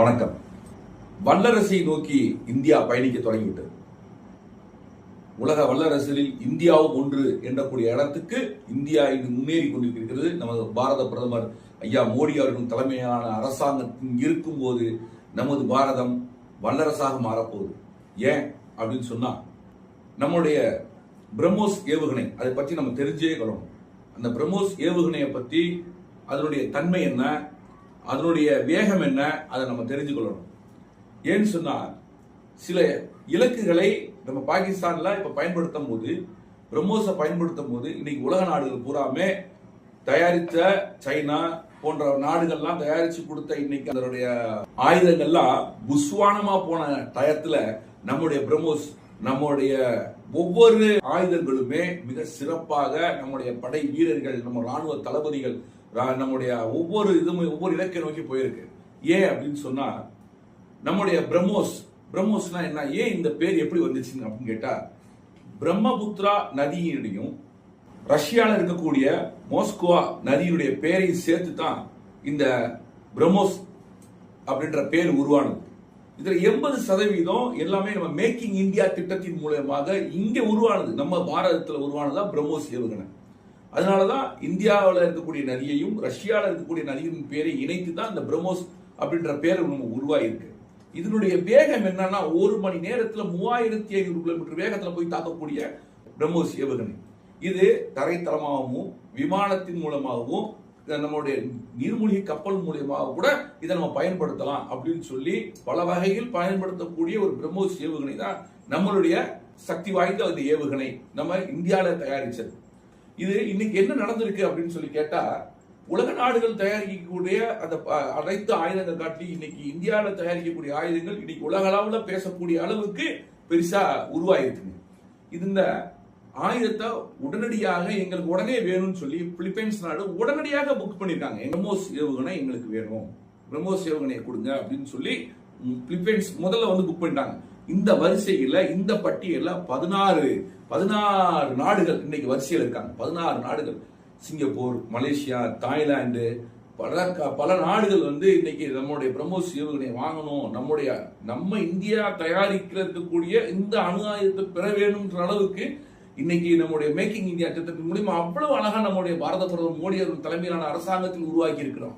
வணக்கம். வல்லரசை நோக்கி இந்தியா பயணிக்க தொடங்கிவிட்டது. உலக வல்லரசில் இந்தியாவும் ஒன்று என்றக்கூடிய இடத்துக்கு இந்தியா இன்று முன்னேறி கொண்டிருக்கிறது. நமது பாரத பிரதமர் ஐயா மோடி அவர்களின் தலைமையான அரசாங்கத்தின் இருக்கும்போது நமது பாரதம் வல்லரசாக மாறப்போகுது. ஏன் அப்படின்னு சொன்னா நம்முடைய பிரம்மோஸ் ஏவுகணை அதை பற்றி நம்ம தெரிஞ்சே கொள்ளணும். அந்த பிரம்மோஸ் ஏவுகணையை பற்றி அதனுடைய தன்மை என்ன? அதனுடைய வேகம் என்ன? அதை நம்ம தெரிஞ்சு கொள்ளணும் ஏன்னு சொன்னா சில இலக்குகளை நம்ம பாகிஸ்தான்ல இப்ப பயன்படுத்தும் போது பிரம்மோஸை பயன்படுத்தும் போது இன்னைக்கு உலக நாடுகள் பூராமே தயாரித்த சைனா போன்ற நாடுகள்லாம் தயாரிச்சு கொடுத்த இன்னைக்கு அதனுடைய ஆயுதங்கள்லாம் புஸ்வானமா போன டயத்துல நம்முடைய பிரம்மோஸ் நம்முடைய ஒவ்வொரு ஆயுதங்களுமே மிக சிறப்பாக நம்முடைய படை வீரர்கள் நம்ம ராணுவ தளபதிகள் நம்முடைய ஒவ்வொரு இதுமே ஒவ்வொரு இலக்கை நோக்கி போயிருக்கு. ஏன் அப்படின்னு சொன்னா நம்முடைய பிரம்மோஸ் பிரம்மோஸ்னா என்ன? ஏன் இந்த பேர் எப்படி வந்துச்சுன்னு அப்படின்னு கேட்டா பிரம்மபுத்ரா நதியினுடையும் ரஷ்யாவில் இருக்கக்கூடிய மோஸ்கோவா நதியினுடைய பேரையும் சேர்த்து தான் இந்த பிரம்மோஸ் அப்படின்ற பேர் உருவானது. இதுல எண்பது சதவீதம் எல்லாமே நம்ம மேக்கிங் இந்தியா திட்டத்தின் மூலயமாக இங்கே உருவானது. நம்ம பாரதத்தில் உருவானதா பிரம்மோஸ் ஏவுகணை. அதனால தான் இந்தியாவில் இருக்கக்கூடிய நதியையும் ரஷ்யாவில் இருக்கக்கூடிய நதியின் பேரை இணைத்து தான் இந்த பிரம்மோஸ் அப்படின்ற பேர் நம்ம உருவாயிருக்கு. இதனுடைய வேகம் என்னன்னா ஒரு மணி நேரத்தில் மூவாயிரத்தி ஐநூறு கிலோமீட்டர் வேகத்தில் போய் தாக்கக்கூடிய பிரம்மோஸ் ஏவுகணை. இது தரைத்தளமாகவும் விமானத்தின் மூலமாகவும் நம்மளுடைய நீர்மூழ்கி கப்பல் மூலியமாக கூட இதை நம்ம பயன்படுத்தலாம் அப்படின்னு சொல்லி பல வகையில் பயன்படுத்தக்கூடிய ஒரு பிரம்மோஸ் ஏவுகணை தான் நம்மளுடைய சக்தி வாய்ந்த அந்த ஏவுகணை நம்ம இந்தியாவில் தயாரிச்சது. இது இன்னைக்கு என்ன நடந்திருக்கு அப்படின்னு சொல்லி கேட்டா உலக நாடுகள் தயாரிக்கக்கூடிய அந்த அனைத்து ஆயுதங்கள் காட்டி இன்னைக்கு இந்தியாவில் தயாரிக்கக்கூடிய ஆயுதங்கள் இன்னைக்கு உலக அளவில் பேசக்கூடிய அளவுக்கு பெருசா உருவாயிருக்குங்க. இது இந்த ஆயுதத்தை உடனடியாக எங்களுக்கு உடனே வேணும்னு சொல்லி பிலிப்பைன்ஸ் நாடு உடனடியாக புக் பண்ணியிருக்காங்க பிரம்மோஸ் ஏவுகணை எங்களுக்கு வேணும். பிரம்மோஸ் ஏவுகணையை கொடுங்க அப்படின்னு சொல்லி பிலிப்பைன்ஸ் முதல்ல வந்து புக் பண்ணிட்டாங்க. இந்த வரிசையில இந்த பட்டியலில் பதினாறு பதினாறு நாடுகள் இன்னைக்கு வரிசையில் இருக்காங்க. பதினாறு நாடுகள். சிங்கப்பூர் மலேசியா தாய்லாந்து பல க- பல நாடுகள் வந்து இன்னைக்கு நம்மளுடைய பிரம்மோஸ் ஏவுகணையை வாங்கணும். நம்முடைய நம்ம இந்தியா தயாரிக்கிற இருக்கக்கூடிய இந்த அணு ஆயுதத்தை பெற வேணும்ன்ற அளவுக்கு இன்னைக்கு நம்முடைய மேக்கிங் இந்தியா திட்டத்தின் மூலியமா அவ்வளவு அழகா நம்முடைய பாரத பிரதமர் மோடி அவர்கள் தலைமையிலான அரசாங்கத்தில் உருவாக்கி இருக்கிறோம்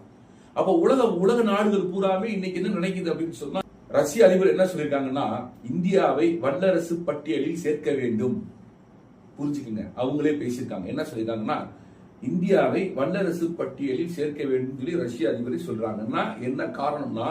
அப்போ உலக உலக நாடுகள் பூராமே இன்னைக்கு என்ன நினைக்குது அப்படின்னு சொன்னா ரஷ்ய அதிபர் என்ன சொல்லியிருக்காங்கன்னா இந்தியாவை வல்லரசு பட்டியலில் சேர்க்க வேண்டும். புரிஞ்சுக்குங்க. அவங்களே பேசியிருக்காங்க. என்ன சொல்லியிருக்காங்கன்னா இந்தியாவை வல்லரசு பட்டியலில் சேர்க்க வேண்டும் சொல்லி ரஷ்ய அதிபரை சொல்றாங்கன்னா என்ன காரணம்னா